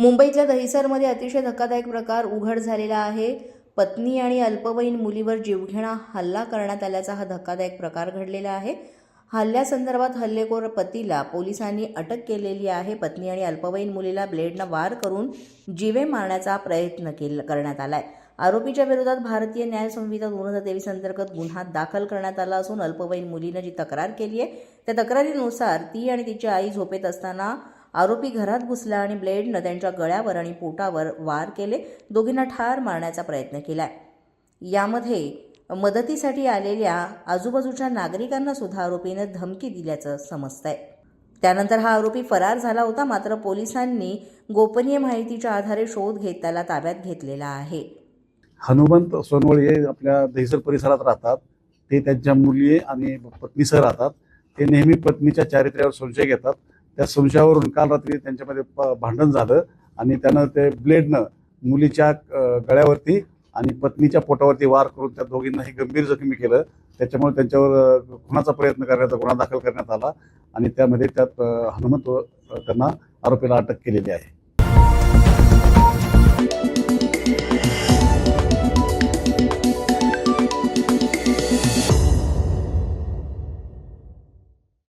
मुंबईतल्या दहिसरमध्ये अतिशय धक्कादायक प्रकार उघड झालेला आहे. पत्नी आणि अल्पवयीन मुलीवर जीवघेणा हल्ला करण्यात आल्याचा हा धक्कादायक प्रकार घडलेला आहे. हल्ल्यासंदर्भात हल्लेखोर पतीला पोलिसांनी अटक केलेली आहे. पत्नी आणि अल्पवयीन मुलीला ब्लेडनं वार करून जीवे मारण्याचा प्रयत्न केला करण्यात आलाय. आरोपीच्या विरोधात भारतीय न्याय संहिता दोन हजार तेवीस अंतर्गत गुन्हा दाखल करण्यात आला असून अल्पवयीन मुलीनं जी तक्रार केली आहे त्या तक्रारीनुसार ती आणि तिची आई झोपेत असताना आरोपी घरात घुसला आणि ब्लेडनं त्यांच्या गळ्यावर आणि पोटावर वार केले. दोघींना ठार मारण्याचा प्रयत्न केला यामध्ये मदतीसाठी आलेल्या आजूबाजूच्या नागरिकांना सुद्धा आरोपीनं धमकी दिल्याचं समजतंय. त्यानंतर हा आरोपी फरार झाला होता मात्र पोलिसांनी गोपनीय माहितीच्या आधारे शोध घेत त्याला ताब्यात घेतलेला आहे. हनुमंत सोनवळे हे आपल्या दहिसर परिसरात राहतात. ते त्यांच्या मुली आणि पत्नीसह राहतात. ते नेहमी पत्नीच्या चारित्र्यावर संशय घेतात. त्या संशयावरून काल रात्री त्यांच्यामध्ये प- भांडण झालं आणि त्यानं ते ब्लेडनं मुलीच्या गळ्यावरती आणि पत्नीच्या पोटावरती वार करून त्या दोघींनाही गंभीर जखमी केलं. त्याच्यामुळे त्यांच्यावर अ, खुनाचा प्रयत्न करण्याचा गुन्हा दाखल करण्यात आला आणि त्यामध्ये त्यात हनुमंत त्यांना आरोपीला अटक केलेली आहे.